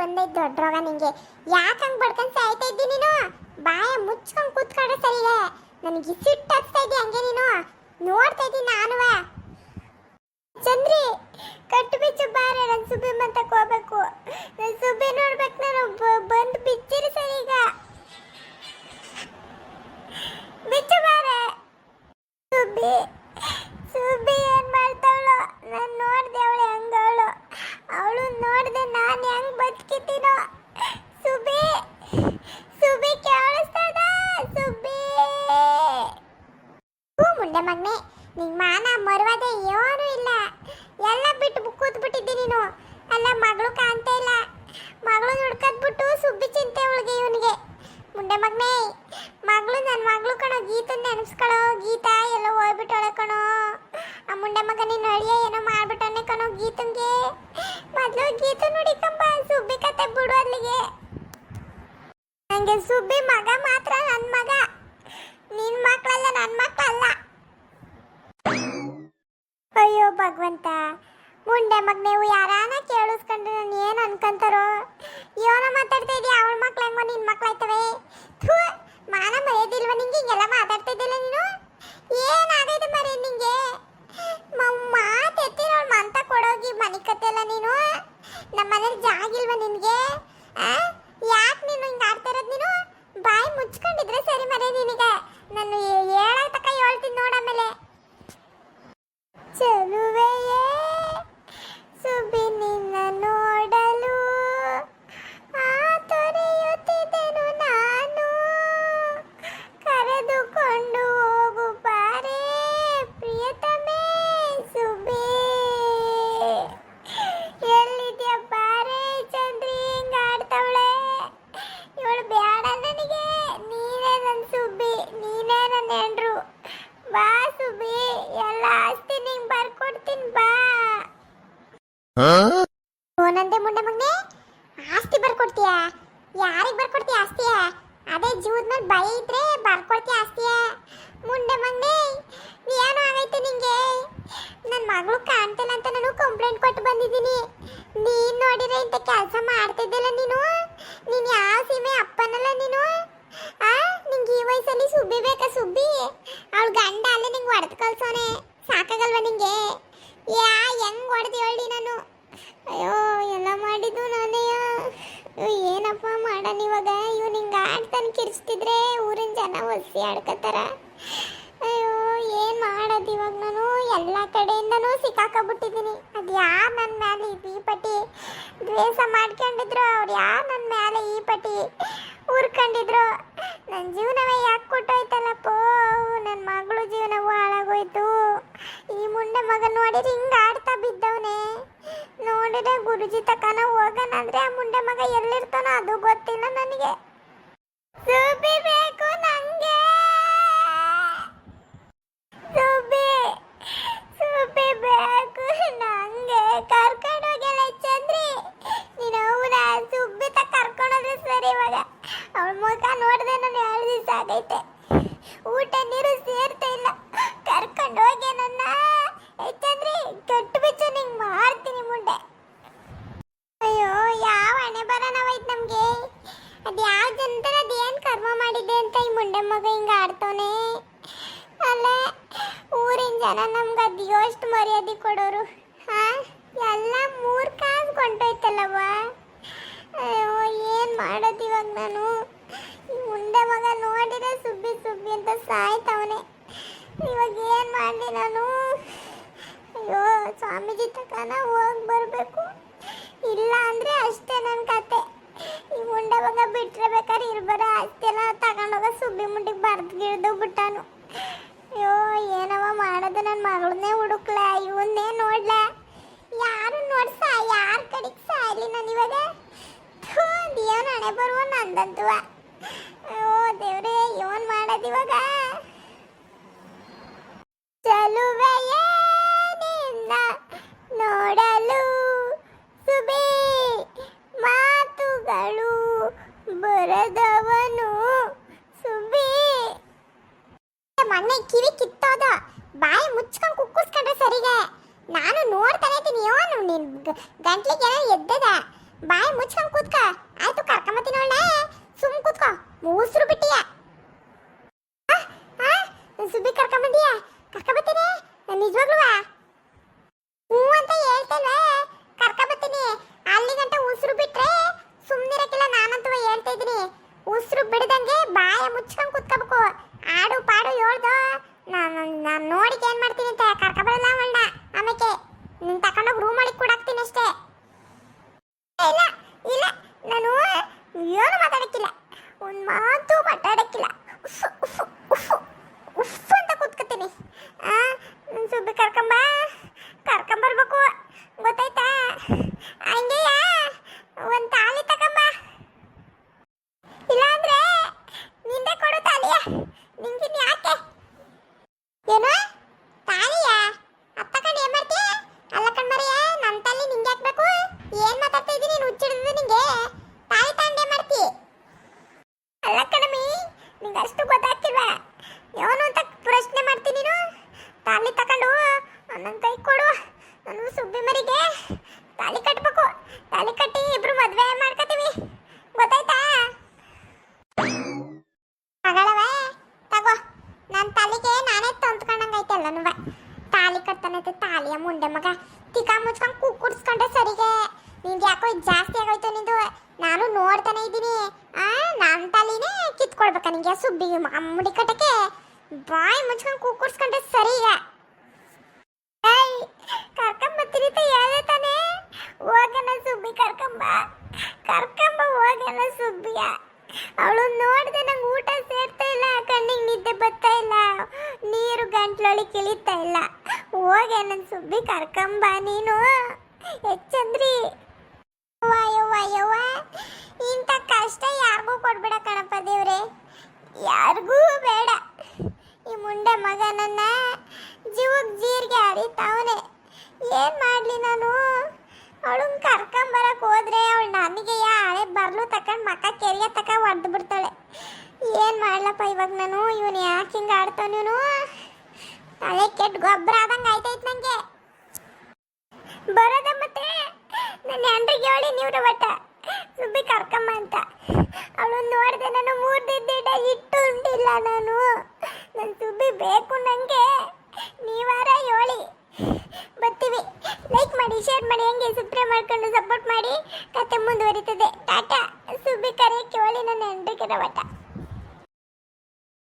ನನಗೆ ಯಾಕೆ ಹಂಗೆ ಬಡ್ಕೊಂಡು ಸಾಯ್ತಾ ಇದ್ದಿ ನೀನು? ಬಾಯ ಮುಚ್ಕೊಂಡು ಕೂತ್ಕೊಂಡ್ರೆ ಸರಿಗ ನನಗೆ ಸಿಟ್ಟು ಹಚ್ತಾ ಇದ್ದಿ ಹಂಗೆ ನೀನು. ನೋಡ್ತಾ ಇದ್ದೀನಿ ನಾನುವ. ಚಂದ್ರಿ ಕಟ್ಟು ಬಿಚ್ಚು ಬಾರೆ ನನ್ನ ಸುಬ್ಬಿಮ್ಮ ಮಂತಕ್ಕೆ ಹೋಗ್ಬೇಕು. ಗೀತನ್ ನೆನಸ್ಕೊಳೋ, ಗೀತಾ ಎಲ್ಲ ಹೋಗ್ಬಿಟ್ಟೊಳೆ ಕಣೋ. ಆ ಮುಂಡೆ ಮಗ ನಿನ್ನ ಅಳಿಯ ಏನೋ ಮಾಡ್ಬಿಟ್ಟವನೆ ಕಣೋ ಗೀತಂಗೆ. ಮೊದ್ಲು ಗೀತ ನುಡಿಕಂಬ ಸುಬ್ಬಿ ಕತೆ ಬಿಡು ಅಲ್ಲಿಗೆ ನಂಗೆ ಸುಬ್ಬಿ ಮಗ ಮಾತ್ರ ನನ್ನ ಮಗ. ನಿನ್ ಮಕ್ಕಳಲ್ಲ ನನ್ನ ಮಕ್ಕಳಲ್ಲ. ಅಯ್ಯೋ ಭಗವಂತ, ಮುಂಡೆ ಮಗ ನೀವು ಯಾರಾನ ಕೇಳಿಸ್ಕೊಂಡ್ರೆ ನಾನು ಏನು ಅನ್ಕೊಂತಾರೋ? ಇವನ ಮಾತಾಡ್ತಾ ಇದೀಯ, ಅವಳ ಮಕ್ಳು ಹೆಂಗೋ ನಿನ್ ಮಕ್ಳು ಆಯ್ತವೆ ಥೂ ಮಾನ ಮರ್ಯಾದಿಲ್ವ ನಿಂಗೆ ಹಿಂಗೆಲ್ಲ ಮಾತಾಡ್ತಾ ಇದ್ದಿಲ್ಲ ನೀನು ಏನಾಗೈತೆ ಮರಿ ನಿಂಗೆ ಮಾತು ಎತ್ತಿರೋಳು ಮಂತ ಕೊಡೋಗಿ ಮನೆ ಕತ್ತೆಲ್ಲ ನೀನು ನಮ್ಮ ಮನೇಲಿ ಜಾಗ ಇಲ್ವ ನಿನ್ಗೆ ಯಾಕೆ ನೀನು ಹಿಂಗೆ ಆಡ್ತಾ ಇರೋದು ನೀನು ಬಾಯಿ ಮುಚ್ಕೊಂಡಿದ್ರೆ ಸರಿ ಮರೆ ನಿನಗೆ ನಾನು ಹೇಳ ತಕ ಹೇಳ್ತೀನಿ ನೋಡಾಮೇಲೆ ಚೆಲುವೆಯೇ ಸುಬಿ ನಿನ್ನ ನೋಡಲು ಆತೊರೆಯುತ್ತಿದ್ದೆನು ನಾನು ಕರೆದುಕೊಂಡು ಹೋಗು ಬಾರೆ ಪ್ರಿಯತಮೇ ಸುಬಿ ಎಲ್ಲಿದ್ಯಾ ಬಾರೆ ಚಂದ್ರಿ ಹಿಂಗ ಆಡ್ತಾವಳೆ ಇವಳು ಬೇಡ ನನಗೆ ನೀನೇ ನನ್ನ ಸುಬ್ಬಿ ನೀನೇ ನನ್ನ ಹೆಂಡ್ರು ಬಾ ಸುಬ್ಬಿ ಎಲ್ಲ ಆಸ್ತಿ ನಿಂಗೆ ಬರ್ಕೊಡ್ತೀನಿ ಬಾ ಓನಂದೆ ಮುಂಡೆ ಮಗ್ನೆ. ಆಸ್ತಿ ಬರ್ಕೊಡ್ತೀಯ? ಯಾರಿಗ್ ಬರ್ಕೊಡ್ತೀಯ ಆಸ್ತಿಯ? ಅದೇ ಜೀವದ ಮೇಲೆ ಭಯ ಇದ್ರೆ ಬರ್ಕೊಡ್ತೀಯ ಆಸ್ತಿಯ? ಮುಂಡೆ ಮಗ್ನೆ ಏನು ಆಗೈತೆ ನಿಂಗೆ? ನನ್ನ ಮಗಳು ಕಾಣ್ತಿಲ್ಲ ಅಂತ ನಾನು ಕಂಪ್ಲೇಂಟ್ ಕೊಟ್ಟು ಬಂದಿದ್ದೀನಿ. ನೀನ್ ನೋಡಿದ್ರೆ ಇಂಥ ಕೆಲಸ ಮಾಡ್ತಿದ್ದಿಲ್ಲ ನೀನು? ನೀನ್ ಯಾವ ಸೀಮೆ ಅಪ್ಪನಲ್ಲ ನೀನು? ಆ, ನಿಂಗೆ ಈ ವಯಸ್ಸಲ್ಲಿ ಸುಬ್ಬಿ ಬೇಕಾ ಸುಬ್ಬಿ? ಅವಳು ಗಂಡ ಅಲ್ಲೇ ನಿಂಗೆ ಹೊಡೆದು ಕಳ್ಸೋನೆ. ಸಾಕಾಗಲ್ವಾ ನಿಂಗೆ ಯಾ ಹೆಂಗ್ ಹೊಡೆದು ಹೇಳಿ ನಾನು ಅಯ್ಯೋ ಎಲ್ಲ ಮಾಡಿದ್ದು ನಾನೇ ಏನಪ್ಪ ಮಾಡೋಣ ಇವಾಗ ಇವ್ ನಿಂಗೆ ಕಿರ್ಚ್ತಿದ್ರೆ ಊರಿನ ಜನ ಒಸಿ ಆಡ್ಕತ್ತಾರ ಅಯ್ಯೋ, ಏನ್ ಮಾಡೋದು ಇವಾಗ ನಾನು? ಎಲ್ಲ ಕಡೆಯಿಂದನೂ ಸಿಕ್ಕಾಕಬಿಟ್ಟಿದ್ದೀನಿ. ಅದು ಯಾರು ನನ್ನ ಮೇಲೆ ಈ ಪಟ್ಟಿ ದ್ವೇಷ ಮಾಡ್ಕೊಂಡಿದ್ರು ಅವ್ರು ಯಾರು ನನ್ನ ಮೇಲೆ ಈ ಪಟ್ಟಿ ಊರ್ಕೊಂಡಿದ್ರು. ನನ್ನ ಜೀವನವೇ ಯಾಕೆ ಕೊಟ್ಟೋಯ್ತಲ್ಲಪ್ಪೋ? ನನ್ನ ಮಗಳು ಜೀವನವೂ ಹಾಳಾಗೋಯ್ತು. ಈ ಮುಂಡೆ ಮಗ ನೋಡಿದ್ರೆ ಹಿಂಗ ಆಡ್ತಾ ಬಿದ್ದವನೆ. ನೋಡಿದ್ರೆ ಗುರುಜಿ ತಕನ ಹೋಗೋಣ ಅಂದ್ರೆ ಆ ಮುಂಡೆ ಮಗ ಎಲ್ಲಿರ್ತಾನೋ ಅದು ಗೊತ್ತಿಲ್ಲ ನನಗೆ. ಸುಬ್ಬಿ ಬೇಕು ನಂಗೆ ಸುಬ್ಬಿ ಸುಬ್ಬಿ ಬೇಕು ನಂಗೆ ಕರ್ಕೊಂಡೋಗಿಲ್ಲ ಚಂದ್ರಿ. ನೀನು ಅವನ ಸುಬ್ಬಿ ತ ಕರ್ಕೊಂಡೋದ್ರೆ ಸರಿ ಇವಾಗ. ಅವಳ ಮುಖ ನೋಡಿದೆ ನಾನು ಎರಡು ದಿವಸ ಆಗೈತೆ. ಊಟ, ನೀರು ಸೇರ್ತಾ ಇಲ್ಲ. ಕರ್ಕೊಂಡು ಹೋಗಿ ನನ್ನ. ಯಾಕಂದ್ರೆ ಕಟ್ಟು ಬಿಚ್ಚು ನಿಂಗೆ ಮಾಡ್ತೀನಿ ಮುಂದೆ. ಅಯ್ಯೋ, ಯಾವ ಹಣೆ ಬರೋಣವೈತ್ ನಮಗೆ? ಅದು ಯಾವ ಜನರ ಅದೇನು ಕರ್ಮ ಮಾಡಿದ್ದೆ ಅಂತ ಈ ಮುಂಡೆ ಮಗ ಹಿಂಗೆ ಆಡ್ತಾನೆ ಅಲ್ಲ ಊರಿನ ಜನ ನಮ್ಗೆ ಅದು ಮರ್ಯಾದೆ ಕೊಡೋರು. ಹಾ? ಎಲ್ಲ ಮೂರು ಕಾಸು ಕೊಂಡೋಯ್ತಲ್ಲವ ಏನು ಮಾಡೋದು ಇವಾಗ ನಾನು? ಈ ಮುಂದೆ ಮಗ ನೋಡಿದ್ರೆ ಸುಬ್ಬಿ ಸುಬ್ಬಿ ಅಂತ ಸಾಯ್ತವನೆ. ಇವಾಗ ಏನು ಮಾಡಲಿ ನಾನು? ಅಯ್ಯೋ, ಸ್ವಾಮೀಜಿ ತಕನ ಹೋಗಿ ಬರಬೇಕು. ಇಲ್ಲ ಅಂದ್ರೆ ಅಷ್ಟೇ ನನ್ನ ಕತೆ. ಈ ಮುಂಡವಾಗ ಬಿಟ್ರೆ ಬೇಕಾದ್ರೆ ಇರ್ಬಾರ ಅಷ್ಟೆಲ್ಲ ತಗೊಂಡೋಗ ಸುಬ್ಬಿ ಮುಂಡಿಗೆ ಬರ್ದು ಗಿಡ್ದು ಬಿಟ್ಟಾನು. ಅಯ್ಯೋ, ಏನವ ಮಾಡೋದು? ನನ್ನ ಮಗಳನ್ನೇ ಹುಡುಕ್ಲ? ಇವನ್ನೇ ನೋಡ್ಲ? ಯಾರು ನೋಡ್ಸ ಯಾರ ಕಡೆಗೆ ಸಾಯ್ಲಿ ನಾನು ಇವಾಗ ಥೂ ದೇವನ ಹಣೆ ಬರುವ ನಂದಂತುವ. ಅಯ್ಯೋ, ದೇವ್ರೇ, ಇವನ್ ಮಾಡೋದು ಇವಾಗ? ಮೊನ್ನೆ ಕಿವಿ ಕಿತ್ತೋದ. ಬಾಯಿ ಮುಚ್ಕೊಂಡು ಕುಕ್ಕಿಸ್ಕೊಂಡ್ರೆ ಸರಿಗೆ. ನಾನು ನೋಡ್ತಾನೆ ಇದ್ದೀನಿ ಅವನು ನಿನ್ ಗಂಟ್ಲಿಗೆ ಎದ್ದದ. ಬಾಯಿ ಮುಚ್ಕೊಂಡು ಕೂತ್ಕ. ಆಯ್ತು ಕರ್ಕೊಂಬತ್ತೀನಿ ಸುಮ್ ಕೂತ್ಕೋ. ಮೂಸ್ರು ಬಿಟ್ಟಿಯ ಸುಬ್ಬಿ ಕರ್ಕೊಂಬಂದಿಯ ಕರ್ಕೊಂಬತ್ತೀನಿ ನಾನು ನಿಜವಾಗ್ಲೂ ಹ್ಞೂ ಅಂತ ಹೇಳ್ತೇನೆ ಕರ್ಕೊಂಬತ್ತೀನಿ ಅಲ್ಲಿ ಗಂಟ ಉಸಿರು ಬಿಟ್ರೆ ಸುಮ್ಮನಿರಕ್ಕಿಲ್ಲ ನಾನಂತೂ ಹೇಳ್ತಾ ಇದ್ದೀನಿ ಉಸಿರು ಬಿಡದಂಗೆ ಬಾಯ ಮುಚ್ಕೊಂಡ್ ಕುತ್ಕೋಬೇಕು ಆಡು ಪಾಡು ಹೇಳ್ದು ನೋಡಿಕೆ ಏನ್ ಮಾಡ್ತೀನಿ ಅಂತ ಕರ್ಕೊಬರಲ್ಲ ಅವಣ್ಣ ಆಮೇಲೆ ನಿನ್ ತಕೊಂಡೋಗಿ ರೂಮ್ ಮಾಡಿ ಕೂಡಾಕ್ತೀನಿ ಅಷ್ಟೇ. ಇಲ್ಲ ಇಲ್ಲ, ನಾನು ಏನು ಮಾತಾಡಕ್ಕಿಲ್ಲ. ಒಂದು ಮಾತು ಮಾತಾಡಕ್ಕಿಲ್ಲ. ಉಫ್ ಉಫ್ ಉಫ್ ಉಫ್ ಅಂತ ಕೂತ್ಕೋತೀನಿ. ಆ ನನ್ ಸುಬ್ಬಿ ಕರ್ಕೊಂಬ ಕರ್ಕೊಂಬರ್ಬೇಕು ಗೊತ್ತಾಯ್ತಾ ಹಂಗೆಯಾ ಒಂದು ತಾಳಿ ತಕೊಂಬ ಇಲ್ಲಾಂದ್ರೆ ನಿಂದೆ ಕೊಡು ತಾಳಿಯ ನಿಂಗಿನ್ ಯಾಕೆ ಏನು ತಾಳಿಯ ಅತ್ತ ಕಣ್ ಏನ್ ಮಾಡ್ತೀಯ ಅಲ್ಲ ಕಣ್ಮರಿಯ ನನ್ನ ತಾಳಿ ನಿಂಗೆ ಹಾಕ್ಬೇಕು ಏನ್ ಮಾತಾಡ್ತಾ ಇದ್ದೀನಿ ನೀನು ಹುಚ್ಚಿಡಿದು ನಿಂಗೆ ತಾಳಿ ತಾಂಡೆ ಮಾಡ್ತಿ ಅಲ್ಲ ಕಣಮಿ ನಿಂಗೆ ಅಷ್ಟು ಗೊತ್ತಾಗ್ತಿಲ್ವ ಏನು ಅಂತ ಪ್ರಶ್ನೆ ಮಾಡ್ತೀನಿ ನೀನು ತಾಳಿ ತಕೊಂಡು ನನ್ನ ಕೈ ಕೊಡು ನಾನು ಸುಬ್ಬಿ ಕಟ್ಟಬೇಕು ತಾಲಿ ಕಟ್ಟಿ ಇಬ್ರು ಮದುವೆ ಮಾಡ್ಕೋತೀವಿ. ಗೊತ್ತಾಯ್ತಾ? ಮಗಳವೇ, ತಗೋ. ನನ್ನ ತಾಲಿಗೆ ನಾನೇ ತಂದ್ಕೊಂಡಂಗೈತೆ ಎಲ್ಲನೂ ತಾಲಿ ಕಟ್ತಾನೈತೆ ತಾಲಿಯ ಮುಂಡೆ ಮಗ. ತಿಕ್ಕ ಮುಚ್ಕೊಂಡು ಕುಕ್ಕುಡ್ಸ್ಕೊಂಡ್ರೆ ಸರಿಗೆ. ನಿಂಗೆ ಯಾಕೋ ಜಾಸ್ತಿ ಆಗೋಯ್ತು ನಿಂದು? ನಾನು ನೋಡ್ತಾನೆ ಇದ್ದೀನಿ. ಆ ನನ್ನ ತಾಲಿನೇ ಕಿತ್ಕೊಳ್ಬೇಕಾ ನಿಂಗೆ ಸುಬ್ಬಿ ಅಮ್ಮಡಿ ಕಟ್ಟಕ್ಕೆ? ಬಾಯಿ ಮುಚ್ಕೊಂಡು ಕುಕ್ಕುಡ್ಸ್ಕೊಂಡ್ರೆ ಸರಿ ಅಂತ ಹೇಳ್ದೆ ತಾನೇ? ಹೋಗಣ ಸುಬ್ಬಿ, ಕರ್ಕೊಂಬ. ಕರ್ಕೊಂಬ ಹೋಗಣ ಸುಬ್ಬಿಯ ಅವಳು ನೋಡ್ದೆ ನಂಗೆ ಊಟ ಸೇರ್ತಾ ಇಲ್ಲ, ಕಣ್ಣಿಗೆ ನಿದ್ದೆ ಬರ್ತಾ ಇಲ್ಲ, ನೀರು ಗಂಟ್ಲೊಳಿ ಕಿಳಿತಾ ಇಲ್ಲ. ಹೋಗೆ ಸುಬ್ಬಿ, ಕರ್ಕೊಂಬ ನೀನು. ಹೆಚ್ಚಂದ್ರಿ ಯವ್ವ ಯವ್ವ ಇಂಥ ಕಷ್ಟ ಯಾರಿಗೂ ಕೊಡ್ಬೇಡ ಕಣಪ್ಪ ದೇವ್ರೆ ಯಾರಿಗೂ ಬೇಡ ಈ ಮುಂಡೆ ಮಗ ನನ್ನ ಜೀವಕ್ಕೆ ಜೀರಿಗೆ ಹರಿತಾವನೆ ಏನ್ ಮಾಡ್ಲಿ ನಾನು ಅವಳನ್ನ ಕರ್ಕೊಂಬರಕ್ ಹೋದ್ರೆ ಅವಳು ನನಗೆ ಹಳೆ ಬರ್ಲು ತಕೊಂಡ್ ಮಕ್ಕ ಕೆರಿಯ ತಕ ಹೊಡೆದು ಬಿಡ್ತಾಳೆ. ಏನ್ ಮಾಡ್ಲಪ್ಪ ಇವಾಗ ನಾನು? ಇವನು ಯಾಕೆ ಹಿಂಗೆ ಆಡ್ತಾವ ಇವನು ತಲೆ ಕೆಟ್ಟ ಗೊಬ್ಬರ ಆದಂಗೆ ಆಯ್ತೈತ್ ನನಗೆ ಬರೋದ ಮತ್ತೆ? ನನ್ನ ಹೆಂಡ್ರಿಗೆ ಹೇಳಿ ನೀವು ಬಟ್ಟ ಸುಬ್ಬಿ ಕರ್ಕಮ್ಮ ಅಂತ. ಅವಳು ನೋಡಿದೆ ನಾನು ಮೂರು ದಿನ ಇಟ್ಟು ಉಂಡಿಲ್ಲ ನಾನು. ನನ್ನ ಸುಬ್ಬಿ ಬೇಕು ನನಗೆ ನೀವಾರ ಹೇಳಿ. ಬರ್ತೀವಿ. ಲೈಕ್ ಮಾಡಿ ಶೇರ್ ಮಾಡಿ, ಹೆಂಗೆ ಸಬ್ಸ್ಕ್ರೈಬ್ ಮಾಡ್ಕೊಂಡು ಸಪೋರ್ಟ್ ಸುಬ್ಬಿ ಕರೆ ಕೇಳಿ ನನ್ನ ಹೆಂಡ್ರಿಗೆ ರವಟ.